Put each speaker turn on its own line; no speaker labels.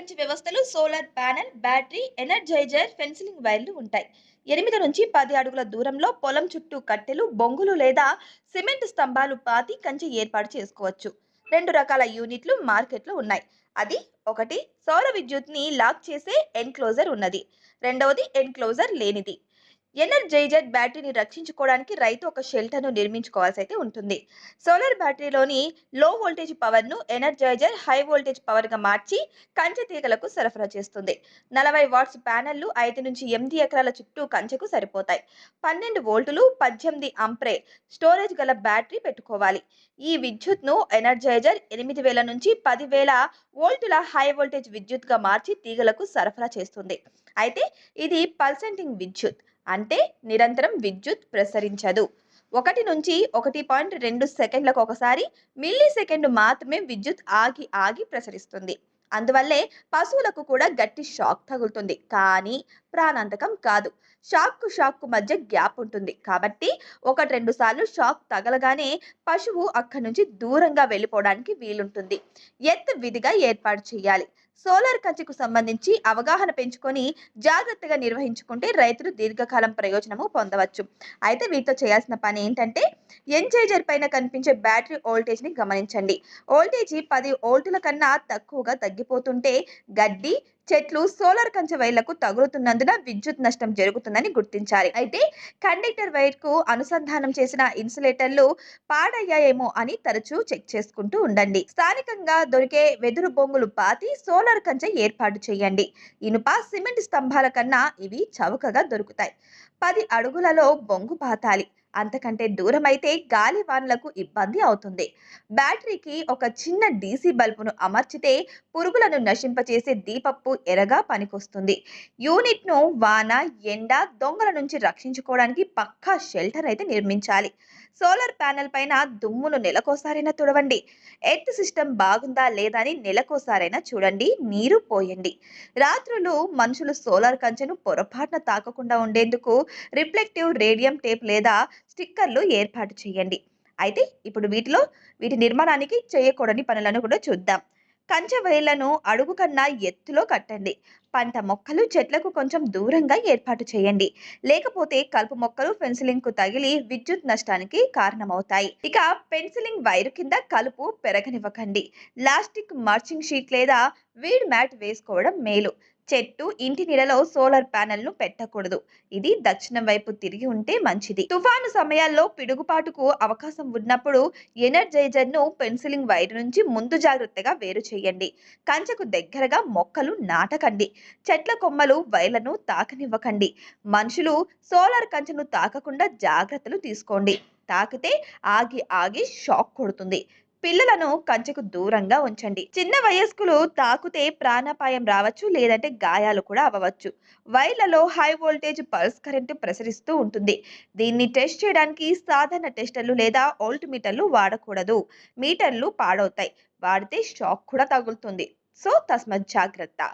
కంచి వ్యవస్థలు solar panel battery energizer fencing వైర్లు ఉంటాయి. ఎనిమిది నుంచి పది అడుగుల దూరంలో పొలం చుట్టూ కట్టెలు బొంగులు లేదా సిమెంట్ స్తంభాలు పాతి కంచె ఏర్పాటు చేసుకోవచ్చు. రెండు రకాల యూనిట్లు మార్కెట్లో ఉన్నాయి. అది ఒకటి సౌర విద్యుత్ని లాక్ చేసే ఎన్క్లోజర్ ఉన్నది. రెండవది ఎన్క్లోజర్ లేనిది. ఎనర్జైజర్ బ్యాటరీని రక్షించుకోవడానికి రైతు ఒక షెల్టర్ను నిర్మించుకోవాల్సి అయితే ఉంటుంది. సోలార్ బ్యాటరీలోని లో వోల్టేజ్ పవర్ను ఎనర్జైజర్ హై వోల్టేజ్ పవర్గా మార్చి కంచె తీగలకు సరఫరా చేస్తుంది. నలభై వాట్స్ ప్యానెళ్ళు ఐదు నుంచి ఎనిమిది ఎకరాల చుట్టూ కంచెకు సరిపోతాయి. పన్నెండు వోల్టులు పద్దెనిమిది అంప్రే స్టోరేజ్ గల బ్యాటరీ పెట్టుకోవాలి. ఈ విద్యుత్ను ఎనర్జైజర్ ఎనిమిది వేల నుంచి పదివేల వోల్టుల హై వోల్టేజ్ విద్యుత్గా మార్చి తీగలకు సరఫరా చేస్తుంది. అయితే ఇది పల్సెంటింగ్ విద్యుత్. అంటే నిరంతరం విద్యుత్ ప్రసరించదు. ఒకటి నుంచి ఒకటి పాయింట్ రెండు సెకండ్లకు ఒకసారి మిల్లీ సెకండ్ మాత్రమే విద్యుత్ ఆగి ఆగి ప్రసరిస్తుంది. అందువల్లే పశువులకు కూడా గట్టి షాక్ తగులుతుంది. కానీ ప్రాణాంతకం కాదు. షాక్కు షాక్కు మధ్య గ్యాప్ ఉంటుంది. కాబట్టి ఒకటి రెండు సార్లు షాక్ తగలగానే పశువు అక్కడి నుంచి దూరంగా వెళ్ళిపోవడానికి వీలుంటుంది. ఎత్ విధిగా ఏర్పాటు చేయాలి. సోలార్ కంచెకు సంబంధించి అవగాహన పెంచుకొని జాగ్రత్తగా నిర్వహించుకుంటే రైతులు దీర్ఘకాలం ప్రయోజనము పొందవచ్చు. అయితే వీటితో చేయాల్సిన పని ఏంటంటే ఎంజైజర్ పైన కనిపించే బ్యాటరీ ఓల్టేజ్ని గమనించండి. ఓల్టేజీ పది ఓల్టుల కన్నా తక్కువగా తగ్గిపోతుంటే గడ్డి చెట్లు సోలార్ కంచె వైర్లకు తగులుతున్నందున విద్యుత్ నష్టం జరుగుతుందని గుర్తించాలి అయితే కండక్టర్ వైర్కు అనుసంధానం చేసిన ఇన్సులేటర్లు పాడయ్యాయేమో అని తరచూ చెక్ చేసుకుంటూ ఉండండి. స్థానికంగా దొరికే వెదురు బొంగులు పాతి సోలార్ కంచె ఏర్పాటు చేయండి. ఇనుప సిమెంట్ స్తంభాల కన్నా ఇవి చౌకగా దొరుకుతాయి. పది అడుగులలో బొంగు పాతాలి. అంతకంటే దూరం అయితే గాలి వానలకు ఇబ్బంది అవుతుంది. బ్యాటరీకి ఒక చిన్న డీసీ బల్బును అమర్చితే పురుగులను నశింపచేసే దీపప్పు ఎరగా పనికొస్తుంది. యూనిట్ను వాన ఎండ దొంగల నుంచి రక్షించుకోవడానికి పక్కా షెల్టర్ అయితే నిర్మించాలి. సోలార్ ప్యానెల్ పైన దుమ్మును నెలకోసారైనా తుడవండి. ఎర్త్ సిస్టమ్ బాగుందా లేదా అని నెలకోసారైనా చూడండి నీరు పోయండి. రాత్రులు మనుషులు సోలార్ కంచెను పొరపాటున తాకకుండా ఉండేందుకు రిఫ్లెక్టివ్ రేడియం టేప్ లేదా స్టిక్కర్లు ఏర్పాటు చేయండి. అయితే ఇప్పుడు వీటిలో వీటి నిర్మాణానికి చేయకూడని పనులను కూడా చూద్దాం. కంచె వేళ్ళను అడుగు కన్నా ఎత్తులో కట్టండి. పంట మొక్కలు చెట్లకు కొంచెం దూరంగా ఏర్పాటు చేయండి. లేకపోతే కలుపు మొక్కలు పెన్సిలింగ్కు తగిలి విద్యుత్ నష్టానికి కారణమవుతాయి. ఇక పెన్సిలింగ్ వైరు కింద కలుపు పెరగనివ్వకండి. లాస్టిక్ మార్చింగ్ షీట్ లేదా వీడ్ మ్యాట్ వేసుకోవడం మేలు. చెట్టు ఇంటి నీడలో సోలార్ ప్యానెల్ను పెట్టకూడదు. ఇది దక్షిణం వైపు తిరిగి ఉంటే మంచిది. తుఫాను సమయాల్లో పిడుగుపాటుకు అవకాశం ఉన్నప్పుడు ఎనర్జైజర్ను పెన్సిలింగ్ వైర్ నుంచి ముందు జాగ్రత్తగా వేరు చేయండి. కంచెకు దగ్గరగా మొక్కలు నాటకండి. చెట్ల కొమ్మలు వైర్లను తాకనివ్వకండి. మనుషులు సోలార్ కంచెను తాకకుండా జాగ్రత్తలు తీసుకోండి. తాకితే ఆగి ఆగి షాక్ కొడుతుంది. పిల్లలను కంచెకు దూరంగా ఉంచండి. చిన్న వయస్కులు తాకుతే ప్రాణాపాయం రావచ్చు లేదంటే గాయాలు కూడా అవ్వవచ్చు. వైర్లలో హై వోల్టేజ్ పల్స్ కరెంటు ప్రసరిస్తూ ఉంటుంది. దీన్ని టెస్ట్ చేయడానికి సాధారణ టెస్టర్లు లేదా ఓల్ట్ మీటర్లు వాడకూడదు. మీటర్లు పాడవుతాయి. వాడితే షాక్ కూడా తగులుతుంది. సో తస్మత్ జాగ్రత్త.